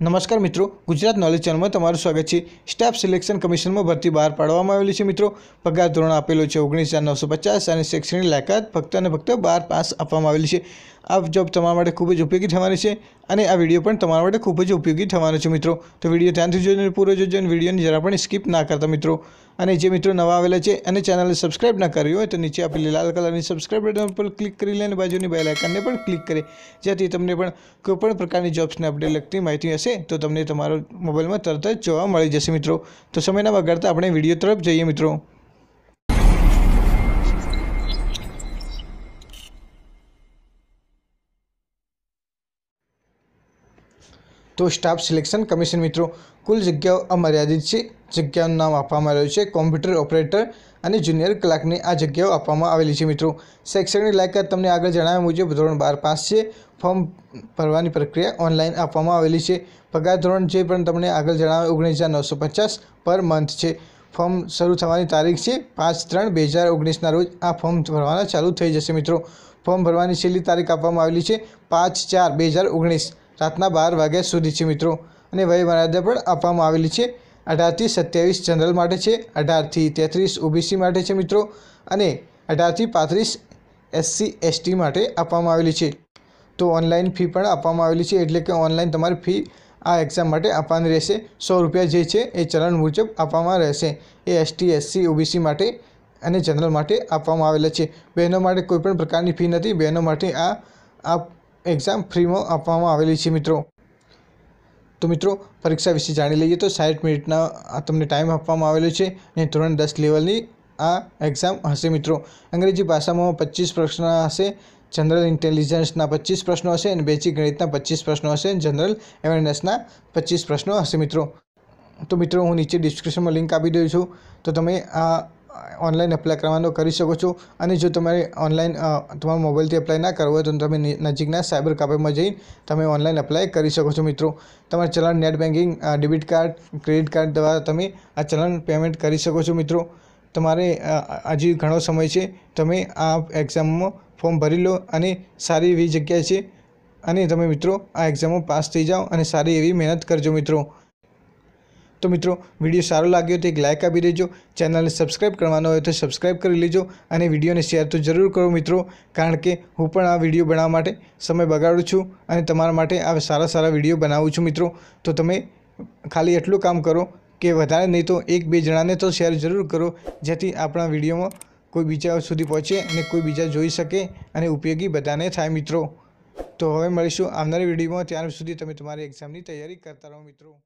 નમસ્કાર મિત્રો, ગુજરાત નોલેજ ચેનલમાં તમારું સ્વાગત છે. સ્ટાફ સિલેક્શન કમિશનમાં ભરતી બહાર પાડવામાં આવેલી છે મિત્રો. પગાર ધોરણ આપેલું છે ઓગણીસ હજાર નવસો પચાસ અને શૈક્ષણિક લાયકાત ફક્ત અને ફક્ત બાર પાસ આપવામાં આવેલી છે. આ જોબ તમારા માટે ખૂબ જ ઉપયોગી થવાની છે અને આ વીડિયો પણ તમારા માટે ખૂબ જ ઉપયોગી થવાનો છે મિત્રો. તો વીડિયો ધ્યાનથી જોઈને પૂરો જોજો અને વિડીયોને જરા પણ સ્કીપ ના કરતા મિત્રો. અને જે મિત્રો નવા આવેલા છે અને ચેનલને સબસ્ક્રાઇબ ના કર્યું હોય તો નીચે આપેલી લાલ કલરની સબસ્ક્રાઇબ બટન પર ક્લિક કરી લે અને બાજુની બેલ આઇકનને પણ ક્લિક કરે. જેથી તમને પણ કોઈપણ પ્રકારની જોબ્સને અપડેટ લગતી માહિતી હશે તો તમને તમારો મોબાઈલમાં તરત જ જોવા મળી જશે મિત્રો. તો સમયના બગાડતા આપણે વીડિયો તરફ જઈએ મિત્રો. તો સ્ટાફ સિલેક્શન કમિશન મિત્રો, કુલ જગ્યાઓ અમર્યાદિત છે. જગ્યાનું નામ આપવામાં આવ્યું છે કોમ્પ્યુટર ઓપરેટર અને જુનિયર ક્લાર્કની આ જગ્યાઓ આપવામાં આવેલી છે મિત્રો. શૈક્ષણિક લાયકાત તમને આગળ જણાવ્યા મુજબ ધોરણ બાર પાસ છે. ફોર્મ ભરવાની પ્રક્રિયા ઓનલાઈન આપવામાં આવેલી છે. પગાર ધોરણ જે પણ તમને આગળ જણાવ્યું ઓગણીસ હજાર નવસો પચાસ પર મંથ છે. ફોર્મ શરૂ થવાની તારીખ છે પાંચ ત્રણ બે હજાર ઓગણીસના રોજ. આ ફોર્મ ભરવાના ચાલુ થઈ જશે મિત્રો. ફોર્મ ભરવાની છેલ્લી તારીખ આપવામાં આવેલી છે પાંચ ચાર બે હજાર ઓગણીસ. રાતના બાર વાગ્યા સુધી છે મિત્રો. અને વયમર્યાદા પણ આપવામાં આવેલી છે. અઢારથી સત્યાવીસ જનરલ માટે છે. અઢારથી તેત્રીસ ઓબીસી માટે છે મિત્રો. અને અઢારથી પાંત્રીસ એસસી એસટી માટે આપવામાં આવેલી છે. તો ઓનલાઈન ફી પણ આપવામાં આવેલી છે. એટલે કે ઓનલાઈન તમારી ફી આ એક્ઝામ માટે આપવાની રહેશે. સો રૂપિયા જે છે એ ચલણ મુજબ આપવામાં રહેશે. એ એસટી એસસી ઓબીસી માટે અને જનરલ માટે આપવામાં આવેલા છે. બહેનો માટે કોઈપણ પ્રકારની ફી નથી. બહેનો માટે આ આ એક્ઝામ ફ્રીમાં આપવામાં આવેલી છે મિત્રો. તો મિત્રો, પરીક્ષા વિશે જાણી લઈએ તો સાઠ મિનિટના તમને ટાઈમ આપવામાં આવેલો છે અને ધોરણ દસ લેવલની આ એક્ઝામ હશે મિત્રો. અંગ્રેજી ભાષામાં પચીસ પ્રશ્ન હશે જનરલ ઇન્ટેલિજન્સના પચીસ પ્રશ્નો હશે અને બેચી ગણિતના પચીસ પ્રશ્નો હશે જનરલ અવેરનેસના પચીસ પ્રશ્નો હશે મિત્રો. તો મિત્રો, હું નીચે ડિસ્ક્રિપ્શનમાં લિંક આપી દઉં છું. તો તમે આ ઓનલાઈન એપ્લાય કરવાનો કરી શકો છો. અને જો તમારે ઓનલાઈન તમારા મોબાઈલથી એપ્લાય ના કરવો હોય તો તમે નજીકના સાયબર કાફેમાં જઈ તમે ઓનલાઈન એપ્લાય કરી શકો છો મિત્રો. તમારે ચલણ net banking debit card, credit card દ્વારા તમે આ ચલણ પેમેન્ટ કરી શકો છો મિત્રો. તમારે હજી ઘણો સમય છે. તમે આ એક્ઝામમાં ફોર્મ ભરી લો અને સારી એવી જગ્યા છે. અને તમે મિત્રો આ એક્ઝામમાં પાસ થઈ જાઓ અને સારી એવી મહેનત કરજો મિત્રો. તો મિત્રો, વીડિયો સારો લાગ્યો તો એક લાઇક આપી દેજો. ચેનલને સબસ્ક્રાઈબ કરવાનો હોય તો સબસ્ક્રાઈબ કરી લેજો અને વિડીયોને શેર તો જરૂર કરો મિત્રો, કારણ કે હું પણ આ વીડિયો બનાવવા માટે સમય બગાડું છું અને તમારા માટે આ સારા સારા વીડિયો બનાવું છું મિત્રો. તો તમે ખાલી એટલું કામ કરો કે વધારે નહીં તો એક બે જણાને તો શેર જરૂર કરો, જેથી આપણા વિડીયોમાં કોઈ બીજા સુધી પહોંચે અને કોઈ બીજા જોઈ શકે અને ઉપયોગી બધાને થાય મિત્રો. તો હવે મળીશું આવનારી વિડીયોમાં. ત્યાર સુધી તમે તમારી એક્ઝામની તૈયારી કરતા રહો મિત્રો.